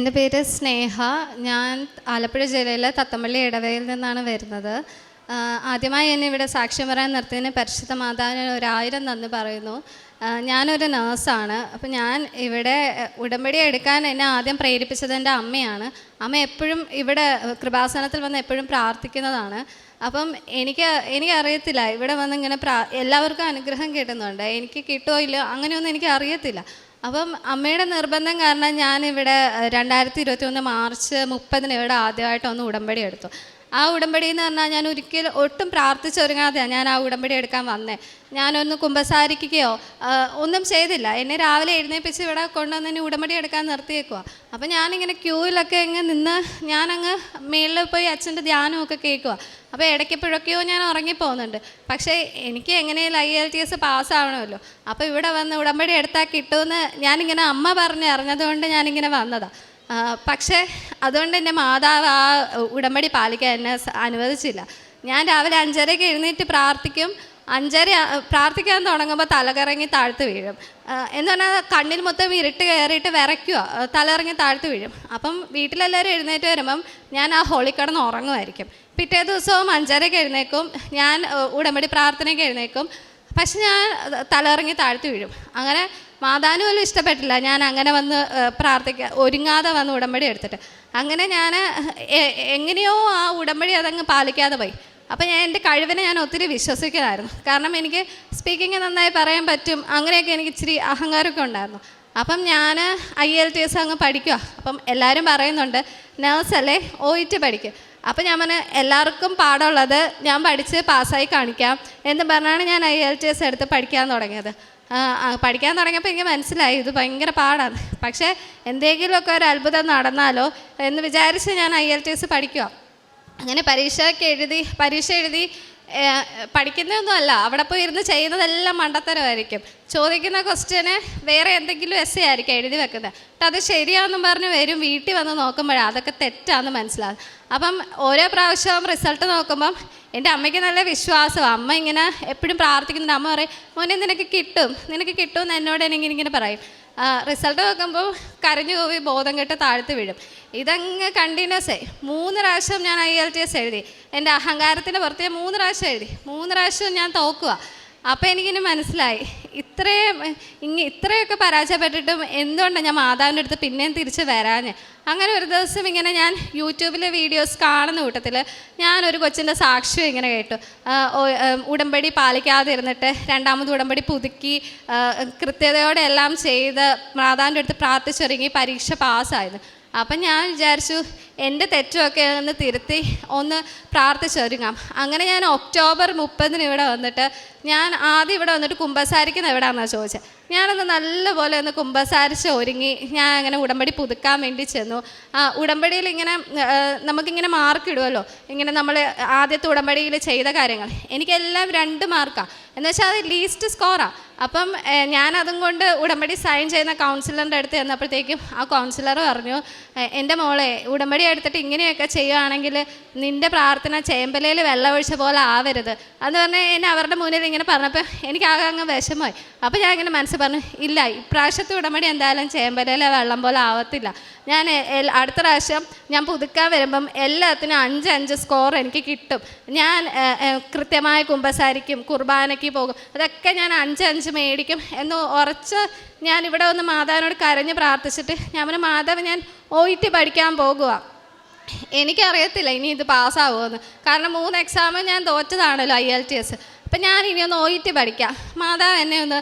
എന്റെ പേര് സ്നേഹ. ഞാൻ ആലപ്പുഴ ജില്ലയിലെ തത്തമ്പള്ളി ഇടവയിൽ നിന്നാണ് വരുന്നത്. ആദ്യമായി എന്നെ ഇവിടെ സാക്ഷ്യം പറയാൻ നിർത്തിയതിന് പരിശുദ്ധ മാതാവിന് ഒരായിരം നന്ദി പറയുന്നു. ഞാനൊരു നേഴ്സാണ്. അപ്പം ഞാൻ ഇവിടെ ഉടമ്പടി എടുക്കാൻ എന്നെ ആദ്യം പ്രേരിപ്പിച്ചത് എന്റെ അമ്മയാണ്. അമ്മ എപ്പോഴും ഇവിടെ കൃപാസനത്തിൽ വന്ന് എപ്പോഴും പ്രാർത്ഥിക്കുന്നതാണ്. അപ്പം എനിക്ക് എനിക്കറിയത്തില്ല. ഇവിടെ വന്ന് ഇങ്ങനെ പ്രാ എല്ലാവർക്കും അനുഗ്രഹം കിട്ടുന്നുണ്ട്. എനിക്ക് കിട്ടുമോ ഇല്ലയോ അങ്ങനെയൊന്നും എനിക്ക് അറിയത്തില്ല അപ്പം അമ്മയുടെ നിർബന്ധം കാരണം ഞാനിവിടെ രണ്ടായിരത്തി ഇരുപത്തി ഒന്ന് മാർച്ച് മുപ്പതിന് ഇവിടെ ആദ്യമായിട്ടൊന്ന് ഉടമ്പടി എടുത്തു. ആ ഉടമ്പടി എന്ന് പറഞ്ഞാൽ ഞാൻ ഒരിക്കലും ഒട്ടും പ്രാർത്ഥിച്ചൊരുങ്ങാതെയാണ് ഞാൻ ആ ഉടമ്പടി എടുക്കാൻ വന്നേ. ഞാനൊന്ന് കുമ്പസാരിക്കുകയോ ഒന്നും ചെയ്തില്ല. എന്നെ രാവിലെ എഴുന്നേപ്പിച്ച് ഇവിടെ കൊണ്ടുവന്ന് ഉടമ്പടി എടുക്കാൻ നിർത്തിയേക്കുക അപ്പം ഞാനിങ്ങനെ ക്യൂവിലൊക്കെ ഇങ്ങ് നിന്ന് ഞാനങ്ങ് മേളിൽ പോയി അച്ഛന്റെ ധ്യാനമൊക്കെ കേൾക്കുക അപ്പോൾ ഇടയ്ക്കെപ്പോഴൊക്കെയോ ഞാൻ ഉറങ്ങിപ്പോകുന്നുണ്ട്. പക്ഷേ എനിക്ക് എങ്ങനെയും ഐ എൽ ടി എസ് പാസ്സാവണമല്ലോ. അപ്പോൾ ഇവിടെ വന്ന് ഉടമ്പടി എടുത്താൽ കിട്ടുമെന്ന് ഞാനിങ്ങനെ അമ്മ പറഞ്ഞ് അറിഞ്ഞതുകൊണ്ട് ഞാനിങ്ങനെ വന്നതാണ് പക്ഷേ അതുകൊണ്ട് എന്റെ മാതാവ് ആ ഉടമ്പടി പാലിക്കാൻ എന്നെ അനുവദിച്ചില്ല. ഞാൻ രാവിലെ അഞ്ചരയ്ക്ക് എഴുന്നേറ്റ് പ്രാർത്ഥിക്കും. അഞ്ചര പ്രാർത്ഥിക്കാൻ തുടങ്ങുമ്പോൾ തലകറങ്ങി താഴ്ത്ത് വീഴും. എന്ന് പറഞ്ഞാൽ കണ്ണിൽ മൊത്തം ഇരുട്ട് കയറിയിട്ട് വിറയ്ക്കുക തലകറങ്ങി താഴ്ത്ത് വീഴും. അപ്പം വീട്ടിലെല്ലാവരും എഴുന്നേറ്റ് വരുമ്പം ഞാൻ ആ ഹോളി കിടന്ന് ഉറങ്ങുമായിരിക്കും. പിറ്റേ ദിവസവും അഞ്ചരയ്ക്ക് എഴുന്നേക്കും. ഞാൻ ഉടമ്പടി പ്രാർത്ഥനയ്ക്ക് എഴുന്നേക്കും. പക്ഷെ ഞാൻ തലകറങ്ങി താഴ്ത്തു വീഴും. അങ്ങനെ മാതാവിന് പോലും ഇഷ്ടപ്പെട്ടില്ല. ഞാൻ അങ്ങനെ വന്ന് പ്രാർത്ഥിക്കുക ഒരുങ്ങാതെ വന്ന് ഉടമ്പടി എടുത്തിട്ട്. അങ്ങനെ ഞാൻ എങ്ങനെയോ ആ ഉടമ്പടി അതങ്ങ് പാലിക്കാതെ പോയി. അപ്പം ഞാൻ എന്റെ കഴിവിനെ ഞാൻ ഒത്തിരി വിശ്വസിക്കുന്നതായിരുന്നു കാരണം എനിക്ക് സ്പീക്കിംഗ് നന്നായി പറയാൻ പറ്റും അങ്ങനെയൊക്കെ എനിക്ക് ഇച്ചിരി അഹങ്കാരമൊക്കെ ഉണ്ടായിരുന്നു. അപ്പം ഞാൻ ഐ എൽ ടി എസ് അങ്ങ് പഠിക്കുക അപ്പം എല്ലാവരും പറയുന്നുണ്ട് നേഴ്സല്ലേ ഒ ഇറ്റ് പഠിക്കുക അപ്പം ഞാൻ പറഞ്ഞു എല്ലാവർക്കും പാടുള്ളത് ഞാൻ പഠിച്ച് പാസ്സായി കാണിക്കാം. എന്ന് പറഞ്ഞാണ് ഞാൻ ഐ എൽ ടി എസ് എടുത്ത് പഠിക്കാൻ തുടങ്ങിയത്. പഠിക്കാൻ തുടങ്ങിയപ്പോൾ എനിക്ക് മനസ്സിലായി ഇത് ഭയങ്കര പാടാണ്. പക്ഷേ എന്തെങ്കിലുമൊക്കെ ഒരു അത്ഭുതം നടന്നാലോ എന്ന് വിചാരിച്ച് ഞാൻ ഐ എൽ ടി എസ് പഠിക്കുക അങ്ങനെ പരീക്ഷയ്ക്ക് എഴുതി പരീക്ഷ എഴുതി പഠിക്കുന്നതൊന്നും അല്ല. അവിടെ പോയി ഇരുന്ന് ചെയ്യുന്നതെല്ലാം മണ്ടത്തരമായിരിക്കും. ചോദിക്കുന്ന ക്വസ്റ്റ്യന് വേറെ എന്തെങ്കിലും എസ് ആയിരിക്കും എഴുതി വെക്കുന്നത്. എന്നിട്ട് അത് ശരിയാണെന്നും പറഞ്ഞ് വരും വീട്ടിൽ വന്ന് നോക്കുമ്പോഴാണ് അതൊക്കെ തെറ്റാണെന്ന് മനസ്സിലാകും അപ്പം ഓരോ പ്രാവശ്യവും റിസൾട്ട് നോക്കുമ്പം എന്റെ അമ്മയ്ക്ക് നല്ല വിശ്വാസം. അമ്മ ഇങ്ങനെ എപ്പോഴും പ്രാർത്ഥിക്കുന്നുണ്ട്. അമ്മ പറയും മോനെ നിനക്ക് കിട്ടും. നിനക്ക് കിട്ടും എന്ന് എന്നോട് എനിക്ക് ഇങ്ങനെ പറയും. റിസൾട്ട് നോക്കുമ്പോൾ കരഞ്ഞു പോയി ബോധം കെട്ട് താഴ്ത്തി വീഴും. ഇതങ്ങ് കണ്ടിന്യൂസ് ആയി. മൂന്ന് പ്രാവശ്യം ഞാൻ ഐ എൽ ടി എസ് എഴുതി. എന്റെ അഹങ്കാരത്തിന്റെ പുറത്ത് ഞാൻ മൂന്ന് പ്രാവശ്യം എഴുതി. മൂന്ന് പ്രാവശ്യം ഞാൻ തോക്കുക അപ്പോൾ എനിക്കിനി മനസ്സിലായി. ഇത്രയും ഇങ്ങ ഇത്രയൊക്കെ പരാജയപ്പെട്ടിട്ടും എന്തുകൊണ്ടാണ് ഞാൻ മാതാവിന്റെ അടുത്ത് പിന്നെയും തിരിച്ച് വരാഞ്ഞ്? അങ്ങനെ ഒരു ദിവസം ഇങ്ങനെ ഞാൻ യൂട്യൂബിലെ വീഡിയോസ് കാണുന്ന കൂട്ടത്തിൽ ഞാനൊരു കൊച്ചിന്റെ സാക്ഷ്യം ഇങ്ങനെ കേട്ടു. ഉടമ്പടി പാലിക്കാതെ ഇരുന്നിട്ട് രണ്ടാമത് ഉടമ്പടി പുതുക്കി കൃത്യതയോടെ എല്ലാം ചെയ്ത് മാതാവിന്റെ അടുത്ത് പ്രാർത്ഥിച്ചൊരുങ്ങി പരീക്ഷ പാസ്സായിരുന്നു അപ്പം ഞാൻ വിചാരിച്ചു എന്റെ തെറ്റുമൊക്കെ ഒന്ന് തിരുത്തി ഒന്ന് പ്രാർത്ഥിച്ചൊരുങ്ങാം. അങ്ങനെ ഞാൻ ഒക്ടോബർ മുപ്പതിന് ഇവിടെ വന്നിട്ട് ഞാൻ ആദ്യം ഇവിടെ വന്നിട്ട് കുമ്പസാരിക്കുന്ന എവിടെയാണെന്നാണ് ചോദിച്ചത് ഞാനൊന്ന് നല്ലപോലെ ഒന്ന് കുമ്പസാരിച്ച് ഒരുങ്ങി ഞാൻ അങ്ങനെ ഉടമ്പടി പുതുക്കാൻ വേണ്ടി ചെന്നു. ആ ഉടമ്പടിയിൽ ഇങ്ങനെ നമുക്കിങ്ങനെ മാർക്ക് ഇടുമല്ലോ ഇങ്ങനെ നമ്മൾ ആദ്യത്തെ ഉടമ്പടിയിൽ ചെയ്ത കാര്യങ്ങൾ. എനിക്കെല്ലാം രണ്ട് മാർക്കാണ് എന്ന് വെച്ചാൽ അത് ലീസ്റ്റ് സ്കോറാണ് അപ്പം ഞാനതും കൊണ്ട് ഉടമ്പടി സൈൻ ചെയ്യുന്ന കൗൺസിലറിന്റെ അടുത്ത് ചെന്നപ്പോഴത്തേക്കും ആ കൗൺസിലർ പറഞ്ഞു എന്റെ മോളെ ഉടമ്പടി എടുത്തിട്ട് ഇങ്ങനെയൊക്കെ ചെയ്യുകയാണെങ്കിൽ നിന്റെ പ്രാർത്ഥന ചേമ്പലയിൽ വെള്ളമൊഴിച്ച പോലെ ആവരുത്. എന്ന് പറഞ്ഞാൽ എന്നെ അവരുടെ മുന്നിൽ ഇങ്ങനെ പറഞ്ഞപ്പോൾ എനിക്കാകെ അങ്ങ് വിഷമമായി. അപ്പോൾ ഞാൻ ഇങ്ങനെ മനസ്സിൽ പറഞ്ഞു ഇല്ല ഇപ്രാവശ്യത്തെ ഉടമ്പടി എന്തായാലും ചേമ്പലയിലെ വെള്ളം പോലെ ആവത്തില്ല. ഞാൻ അടുത്ത പ്രാവശ്യം ഞാൻ പുതുക്കാൻ വരുമ്പം എല്ലാത്തിനും അഞ്ച് അഞ്ച് സ്കോർ എനിക്ക് കിട്ടും. ഞാൻ കൃത്യമായ കുമ്പസാരിക്കും കുർബാനയ്ക്ക് പോകും. അതൊക്കെ ഞാൻ അഞ്ച് അഞ്ച് മേടിക്കും. എന്ന് ഉറച്ച് ഞാൻ ഇവിടെ ഒന്ന് മാതാവിനോട് കരഞ്ഞ് പ്രാർത്ഥിച്ചിട്ട് ഞാൻ പറഞ്ഞു മാതാവ് ഞാൻ ഒ ഇ ടി പഠിക്കാൻ പോകുക എനിക്കറിയത്തില്ല ഇനി ഇത് പാസ്സാവുമെന്ന് കാരണം മൂന്ന് എക്സാമും ഞാൻ തോറ്റതാണല്ലോ ഐ എൽ ടി എസ് അപ്പം ഞാൻ ഇനി ഒന്ന് ഒ ഇ ടി പഠിക്കാം. മാതാവ് എന്നെ ഒന്ന്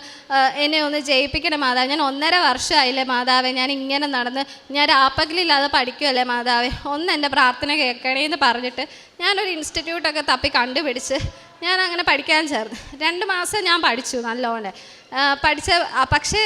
എന്നെ ഒന്ന് ജയിപ്പിക്കണം മാതാവ്. ഞാൻ ഒന്നര വർഷമായില്ലേ മാതാവേ ഞാൻ ഇങ്ങനെ നടന്ന് ഞാൻ രാപ്പകലില്ലാതെ പഠിക്കുമല്ലേ മാതാവേ. ഒന്ന് എന്റെ പ്രാർത്ഥന കേൾക്കണേ എന്ന് പറഞ്ഞിട്ട് ഞാനൊരു ഇൻസ്റ്റിറ്റ്യൂട്ടൊക്കെ തപ്പി കണ്ടുപിടിച്ച് ഞാൻ അങ്ങനെ പഠിക്കാൻ ചേർന്നു. രണ്ട് മാസം ഞാൻ പഠിച്ചു നല്ലോണം. പഠിച്ച പക്ഷേ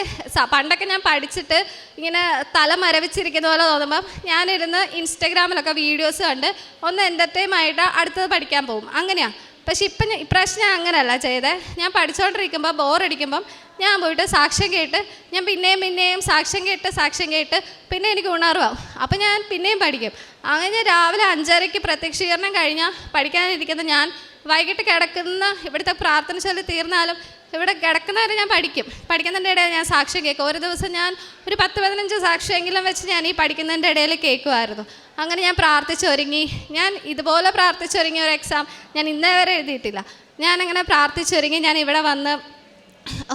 പണ്ടൊക്കെ ഞാൻ പഠിച്ചിട്ട് ഇങ്ങനെ തല മരവിച്ചിരിക്കുന്ന പോലെ തോന്നുമ്പം ഞാനിരുന്ന് ഇൻസ്റ്റഗ്രാമിലൊക്കെ വീഡിയോസ് കണ്ട് ഒന്ന് എന്റർടൈം ആയിട്ട് അടുത്തത് പഠിക്കാൻ പോകും. അങ്ങനെയാണ് പക്ഷെ ഇപ്പം ഇപ്രാവശ്യം ഞാൻ അങ്ങനെയല്ല ചെയ്തേ. ഞാൻ പഠിച്ചുകൊണ്ടിരിക്കുമ്പോൾ ബോറടിക്കുമ്പം ഞാൻ പോയിട്ട് സാക്ഷ്യം കേട്ട് ഞാൻ പിന്നെയും പിന്നെയും സാക്ഷ്യം കേട്ട് സാക്ഷ്യം കേട്ട് പിന്നെ എനിക്ക് ഉണർവാകും അപ്പം ഞാൻ പിന്നെയും പഠിക്കും. അങ്ങനെ രാവിലെ അഞ്ചരയ്ക്ക് പ്രത്യക്ഷീകരണം കഴിഞ്ഞാൽ പഠിക്കാനിരിക്കുന്ന ഞാൻ വൈകിട്ട് കിടക്കുന്ന ഇവിടുത്തെ പ്രാർത്ഥന ചൊല്ലി തീർന്നാലും ഇവിടെ കിടക്കുന്നവരെ ഞാൻ പഠിക്കും. പഠിക്കുന്നതിന്റെ ഇടയിൽ ഞാൻ സാക്ഷ്യം കേൾക്കും. ഒരു ദിവസം ഞാൻ ഒരു പത്ത് പതിനഞ്ച് സാക്ഷ്യമെങ്കിലും വെച്ച് ഞാൻ ഈ പഠിക്കുന്നതിന്റെ ഇടയിൽ കേൾക്കുമായിരുന്നു. അങ്ങനെ ഞാൻ പ്രാർത്ഥിച്ചൊരുങ്ങി. ഞാൻ ഇതുപോലെ പ്രാർത്ഥിച്ചൊരുങ്ങിയ ഒരു എക്സാം ഞാൻ ഇന്നേ വരെ എഴുതിയിട്ടില്ല. ഞാനങ്ങനെ പ്രാർത്ഥിച്ചൊരുങ്ങി. ഞാൻ ഇവിടെ വന്ന്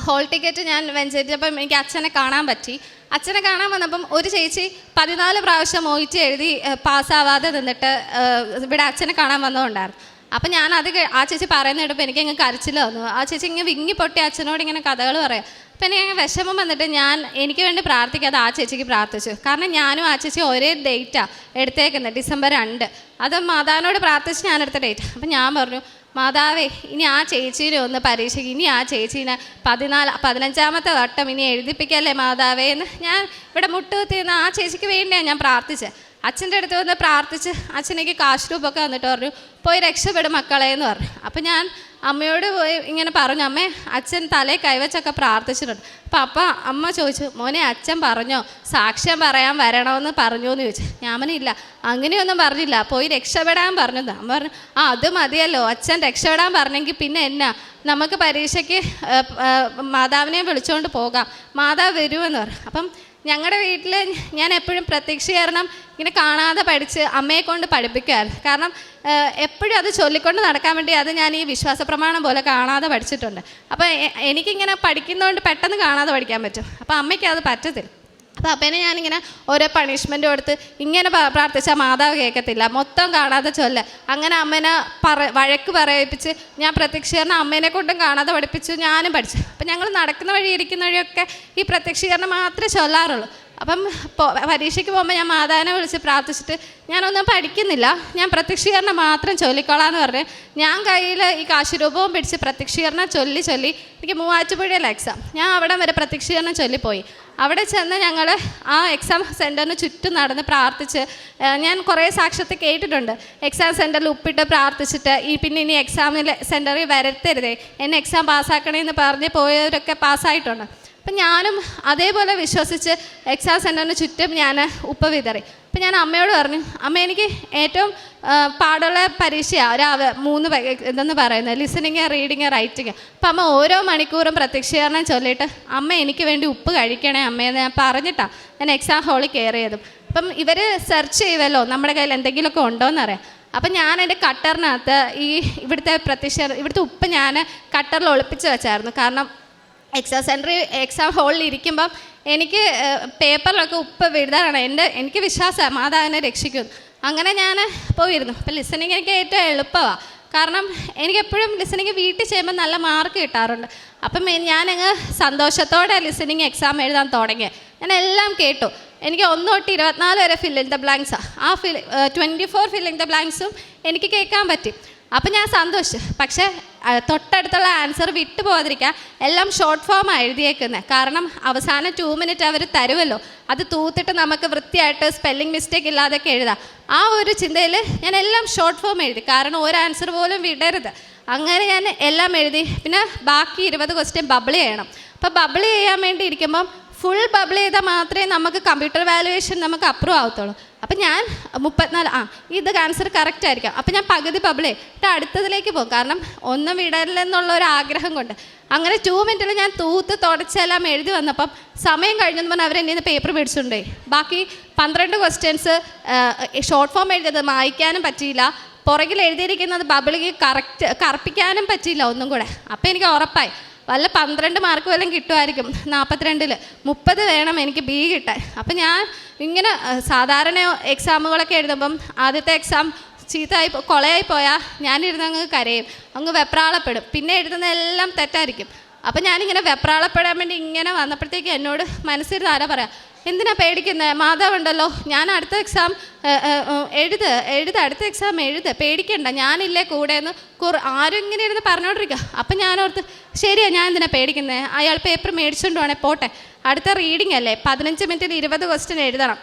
ഹോൾ ടിക്കറ്റ് ഞാൻ വെഞ്ചരിച്ചപ്പം എനിക്ക് അച്ഛനെ കാണാൻ പറ്റി. അച്ഛനെ കാണാൻ വന്നപ്പം ഒരു ചേച്ചി പതിനാല് പ്രാവശ്യം മോഹിച്ച് എഴുതി ഏഹ്, പാസ്സാവാതെ നിന്നിട്ട് ഇവിടെ അച്ഛനെ കാണാൻ വന്നതുകൊണ്ടായിരുന്നു അപ്പം ഞാൻ അത് ആ ചേച്ചി പറയുന്ന എനിക്ക് അങ്ങ് കരച്ചിൽ വന്നു. ആ ചേച്ചി ഇങ്ങനെ വിങ്ങി പൊട്ടി അച്ഛനോട് ഇങ്ങനെ കഥകൾ പറയാം. എനിക്ക് വിഷമം വന്നിട്ട് ഞാൻ എനിക്ക് വേണ്ടി പ്രാർത്ഥിക്കാതെ ആ ചേച്ചിക്ക് പ്രാർത്ഥിച്ചു. കാരണം ഞാനും ആ ചേച്ചി ഒരേ ഡേറ്റാണ് എടുത്തേക്കുന്നത് ഡിസംബർ രണ്ട്. അത് മാതാവിനോട് പ്രാർത്ഥിച്ച് ഞാൻ എടുത്ത ഡേറ്റ് അപ്പം ഞാൻ പറഞ്ഞു മാതാവേ ഇനി ആ ചേച്ചീനെ ഒന്ന് പരീക്ഷയ്ക്ക് ഇനി ആ ചേച്ചീനെ പതിനാല് പതിനഞ്ചാമത്തെ വട്ടം ഇനി എഴുതിപ്പിക്കല്ലേ മാതാവേ? എന്ന് ഞാൻ ഇവിടെ മുട്ടുകുത്തിയെന്ന് ആ ചേച്ചിക്ക് വേണ്ടിയാണ് ഞാൻ പ്രാർത്ഥിച്ചത് അച്ഛന്റെ അടുത്ത് വന്ന് പ്രാർത്ഥിച്ച് അച്ഛനേക്ക് കാശ് രൂപമൊക്കെ വന്നിട്ട് പറഞ്ഞു പോയി രക്ഷപ്പെടും മക്കളെ എന്ന് പറഞ്ഞു. അപ്പം ഞാൻ അമ്മയോട് പോയി ഇങ്ങനെ പറഞ്ഞു അമ്മേ അച്ഛൻ തലയിൽ കൈവച്ചൊക്കെ പ്രാർത്ഥിച്ചിട്ടുണ്ട്. അപ്പം അപ്പ അമ്മ ചോദിച്ചു മോനെ അച്ഛൻ പറഞ്ഞോ? സാക്ഷ്യം പറയാൻ വരണമെന്ന് പറഞ്ഞു എന്ന് ചോദിച്ചു. ഞാൻ ഇല്ല അങ്ങനെയൊന്നും പറഞ്ഞില്ല. പോയി രക്ഷപ്പെടാൻ പറഞ്ഞത് അമ്മ പറഞ്ഞു ആ അത് മതിയല്ലോ. അച്ഛൻ രക്ഷപ്പെടാൻ പറഞ്ഞെങ്കിൽ പിന്നെ എന്നാ? നമുക്ക് പരീക്ഷയ്ക്ക് ഏ, ഏ, മാതാവിനെ വിളിച്ചുകൊണ്ട് പോകാം. മാതാവ് വരുമെന്ന് പറഞ്ഞു. അപ്പം ഞങ്ങളുടെ വീട്ടിൽ ഞാൻ എപ്പോഴും പ്രത്യക്ഷ കാരണം ഇങ്ങനെ കാണാതെ പഠിച്ച് അമ്മയെ കൊണ്ട് പഠിപ്പിക്കുമായിരുന്നു കാരണം എപ്പോഴും അത് ചൊല്ലിക്കൊണ്ട് നടക്കാൻ വേണ്ടി അത് ഞാൻ ഈ വിശ്വാസ പ്രമാണം പോലെ കാണാതെ പഠിച്ചിട്ടുണ്ട്. അപ്പോൾ എനിക്കിങ്ങനെ പഠിക്കുന്നതുകൊണ്ട് പെട്ടെന്ന് കാണാതെ പഠിക്കാൻ പറ്റും. അപ്പോൾ അമ്മയ്ക്ക് അത് പറ്റത്തില്ല. അപ്പോൾ അപ്പനെ ഞാനിങ്ങനെ ഓരോ പണിഷ്മെന്റ് കൊടുത്ത് ഇങ്ങനെ പ്രാർത്ഥിച്ചാൽ മാതാവ് കേൾക്കത്തില്ല മൊത്തം കാണാതെ ചൊല്ല. അങ്ങനെ അമ്മേനെ പറ വഴക്ക് പറയിപ്പിച്ച് ഞാൻ പ്രത്യക്ഷീകരണം അമ്മേനെ കൊണ്ടും കാണാതെ പഠിപ്പിച്ചു ഞാനും പഠിച്ചു. അപ്പം ഞങ്ങൾ നടക്കുന്ന വഴി ഇരിക്കുന്ന വഴിയൊക്കെ ഈ പ്രത്യക്ഷീകരണം മാത്രമേ ചൊല്ലാറുള്ളൂ. അപ്പം പരീക്ഷയ്ക്ക് പോകുമ്പോൾ ഞാൻ മാതാവിനെ വിളിച്ച് പ്രാർത്ഥിച്ചിട്ട് ഞാനൊന്നും പഠിക്കുന്നില്ല. ഞാൻ പ്രത്യക്ഷീകരണം മാത്രം ചൊല്ലിക്കോളാന്ന് പറഞ്ഞ് ഞാൻ കയ്യിൽ ഈ കാശുരൂപവും പിടിച്ച് പ്രത്യക്ഷീകരണം ചൊല്ലി ചൊല്ലി എനിക്ക് മൂവാറ്റുപുഴയിലെ എക്സാം ഞാൻ അവിടെ വരെ പ്രത്യക്ഷീകരണം ചൊല്ലിപ്പോയി. അവിടെ ചെന്ന് ഞങ്ങൾ ആ എക്സാം സെന്ററിന് ചുറ്റും നടന്ന് പ്രാർത്ഥിച്ച് ഞാൻ കുറേ സാക്ഷ്യത്തെ കേട്ടിട്ടുണ്ട്. എക്സാം സെന്ററിൽ ഉപ്പിട്ട് പ്രാർത്ഥിച്ചിട്ട് ഈ പിന്നെ ഇനി എക്സാമിൽ സെന്ററിൽ വരത്തരുതേ എന്നെ എക്സാം പാസ്സാക്കണേ എന്ന് പറഞ്ഞ് പോയവരൊക്കെ പാസ്സായിട്ടുണ്ട് അപ്പം ഞാനും അതേപോലെ വിശ്വസിച്ച് എക്സാം സെന്ററിന് ചുറ്റും ഞാൻ ഉപ്പ് വിതറി. അപ്പം ഞാൻ അമ്മയോട് പറഞ്ഞു അമ്മ എനിക്ക് ഏറ്റവും പാടുള്ള പരീക്ഷയാണ് ഒരു മൂന്ന് എന്തെന്ന് പറയുന്നത് ലിസണിങ് റീഡിങ് റൈറ്റിങ് അപ്പം അമ്മ ഓരോ മണിക്കൂറും പ്രത്യക്ഷീകരണം ചൊല്ലിയിട്ട് അമ്മ എനിക്ക് വേണ്ടി ഉപ്പ് കഴിക്കണേ അമ്മയെന്ന് ഞാൻ പറഞ്ഞിട്ടാണ് ഞാൻ എക്സാം ഹാളിൽ കയറിയതും അപ്പം ഇവർ സെർച്ച് ചെയ്യുമല്ലോ നമ്മുടെ കയ്യിൽ എന്തെങ്കിലുമൊക്കെ ഉണ്ടോയെന്നറിയാം അപ്പം ഞാൻ എന്റെ കട്ടറിനകത്ത് ഈ ഇവിടുത്തെ പ്രത്യക്ഷ ഇവിടുത്തെ ഉപ്പ് ഞാൻ കട്ടറിൽ ഒളിപ്പിച്ച് വെച്ചായിരുന്നു. കാരണം എക്സാം സെന്ററിൽ എക്സാം ഹാളിൽ ഇരിക്കുമ്പം എനിക്ക് പേപ്പറിലൊക്കെ ഉപ്പ് എഴുതാനാണ് എന്റെ എനിക്ക് വിശ്വാസമാണ്. മാതാവിനെ രക്ഷിക്കുന്നു അങ്ങനെ ഞാൻ പോയിരുന്നു. അപ്പം ലിസണിങ് എനിക്ക് ഏറ്റവും എളുപ്പമാണ് കാരണം എനിക്കെപ്പോഴും ലിസണിങ് വീട്ടിൽ ചെയ്യുമ്പോൾ നല്ല മാർക്ക് കിട്ടാറുണ്ട്. അപ്പം ഞാനങ്ങ് സന്തോഷത്തോടെ ലിസണിങ് എക്സാം എഴുതാൻ തുടങ്ങി. ഞാൻ എല്ലാം കേട്ടു. എനിക്ക് ഒന്ന് തൊട്ട് ഇരുപത്തിനാല് വരെ ഫില്ലിങ് ദ ബ്ലാങ്ക്സാണ് ആ. Fill twenty four filling the ബ്ലാങ്ക്സും എനിക്ക് കേൾക്കാൻ പറ്റി. അപ്പം ഞാൻ സന്തോഷിച്ചു പക്ഷേ തൊട്ടടുത്തുള്ള ആൻസർ വിട്ടു പോകാതിരിക്കുക എല്ലാം ഷോർട്ട് ഫോം എഴുതിയേക്കുന്നത് കാരണം അവസാനം ടു മിനിറ്റ് അവർ തരുമല്ലോ അത് തൂത്തിട്ട് നമുക്ക് വൃത്തിയായിട്ട് സ്പെല്ലിംഗ് മിസ്റ്റേക്ക് ഇല്ലാതൊക്കെ എഴുതാം. ആ ഒരു ചിന്തയിൽ ഞാൻ എല്ലാം ഷോർട്ട് ഫോം എഴുതി. കാരണം ഒരു ആൻസർ പോലും വിടരുത്. അങ്ങനെ ഞാൻ എല്ലാം എഴുതി. പിന്നെ ബാക്കി ഇരുപത് ക്വസ്റ്റ്യൻ ബബിൾ ചെയ്യണം. അപ്പോൾ ബബിൾ ചെയ്യാൻ വേണ്ടി ഇരിക്കുമ്പം ഫുൾ ബബിൾ ചെയ്താൽ മാത്രമേ നമുക്ക് കമ്പ്യൂട്ടർ വാലുവേഷൻ നമുക്ക് അപ്രൂവ് ആവത്തുള്ളൂ. അപ്പം ഞാൻ മുപ്പത്തിനാല് ആ ഇത് ആൻസർ കറക്റ്റ് ആയിരിക്കാം. അപ്പം ഞാൻ പകുതി ചെയ്യും. എന്നിട്ട് അടുത്തതിലേക്ക് പോകും. കാരണം ഒന്നും വിടരില്ലെന്നുള്ള ഒരു ആഗ്രഹം കൊണ്ട്. അങ്ങനെ ടു മിനിറ്റിൽ ഞാൻ തൂത്ത് തുടച്ചെല്ലാം എഴുതി വന്നപ്പം സമയം കഴിഞ്ഞെന്ന് പറഞ്ഞാൽ അവരെന്നെ നിന്ന് പേപ്പർ മേടിച്ചിട്ടുണ്ടേ ബാക്കി പന്ത്രണ്ട് ക്വസ്റ്റ്യൻസ് ഷോർട്ട് ഫോം എഴുതിയത് മായ്ക്കാനും പറ്റിയില്ല. പുറകിൽ എഴുതിയിരിക്കുന്നത് ബബിളിക്ക് കറക്റ്റ് കറപ്പിക്കാനും പറ്റിയില്ല ഒന്നും കൂടെ. അപ്പം എനിക്ക് ഉറപ്പായി. വല്ല പന്ത്രണ്ട് മാർക്ക് വല്ലതും കിട്ടുമായിരിക്കും. നാൽപ്പത്തിരണ്ടിൽ മുപ്പത് വേണം എനിക്ക് ബി കിട്ടാൻ. അപ്പം ഞാൻ ഇങ്ങനെ സാധാരണ എക്സാമുകളൊക്കെ എഴുതുമ്പം ആദ്യത്തെ എക്സാം ചീത്തയായി കൊളയായി പോയാൽ ഞാനിരുന്ന് അങ്ങ് കരയും. അങ്ങ് വെപ്രാളപ്പെടും. പിന്നെ എഴുതുന്നതെല്ലാം തെറ്റായിരിക്കും. അപ്പം ഞാനിങ്ങനെ വെപ്രാളപ്പെടാൻ വേണ്ടി ഇങ്ങനെ വന്നപ്പോഴത്തേക്ക് എന്നോട് മനസ്സിരുന്ന് ആരാ പറയാം? എന്തിനാ പേടിക്കുന്നത് മാധവുണ്ടല്ലോ ഞാൻ അടുത്ത എക്സാം എഴുത് എഴുത് അടുത്ത എക്സാം എഴുത്. പേടിക്കണ്ട ഞാനില്ലേ കൂടെ എന്ന് കുറ ആരും ഇങ്ങനെ ഇരുന്ന് പറഞ്ഞോണ്ടിരിക്കുക അപ്പം ഞാനോർത്ത് ശരിയാ ഞാൻ എന്തിനാ പേടിക്കുന്നത് അയാൾ പേപ്പർ മേടിച്ചുകൊണ്ട് പോകണേ പോട്ടെ. അടുത്ത റീഡിംഗ് അല്ലേ? പതിനഞ്ച് മിനിറ്റിൽ ഇരുപത് ക്വസ്റ്റ്യൻ എഴുതണം.